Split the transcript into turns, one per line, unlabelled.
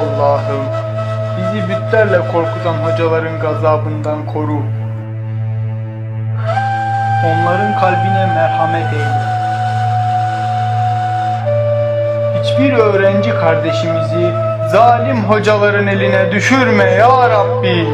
Allah'ım bizi bütlerle korkutan hocaların gazabından koru. Onların kalbine merhamet eyle. Hiçbir öğrenci kardeşimizi zalim hocaların eline düşürme ya Rabbi.